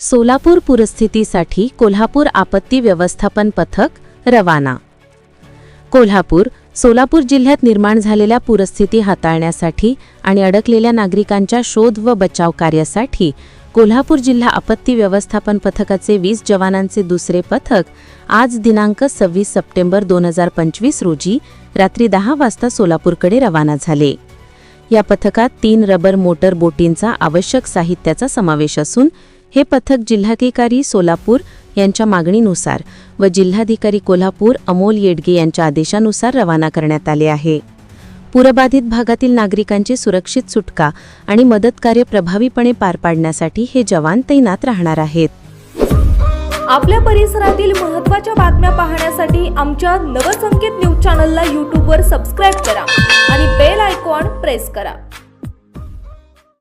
सोलापूर पूरस्थितीसाठी कोल्हापूर आपत्ती व्यवस्थापन पथक रवाना. कोल्हापूर सोलापूर जिल्ह्यात निर्माण झालेल्या पूरस्थिती हाताळण्यासाठी आणि अडकलेल्या नागरिकांच्या शोध व बचाव कार्यासाठी कोल्हापूर जिल्हा आपत्ती व्यवस्थापन पथकाचे वीस जवानांचे दुसरे पथक आज दिनांक सव्वीस सप्टेंबर दोन हजार पंचवीस रोजी रात्री दहा वाजता सोलापूरकडे रवाना झाले. या पथकात तीन रबर मोटर बोटींचा आवश्यक साहित्याचा समावेश असून हे पथक जिल्हाधिकारी सोलापूर यांच्या मागणीनुसार व जिल्हाधिकारी कोल्हापूर अमोल येडगे यांच्या आदेशानुसार रवाना करण्यात आले आहे. पूरबाधित भागातील नागरिकांची सुरक्षित सुटका आणि मदतकार्य प्रभावीपणे पार पाडण्यासाठी हे जवान तैनात राहणार आहेत. आपल्या परिसरातील महत्त्वाच्या बातम्या पाहण्यासाठी आमच्या नवसंकेत न्यूज चॅनलला यूट्यूबवर सबस्क्राईब करा आणि बेल आयकॉन प्रेस करा.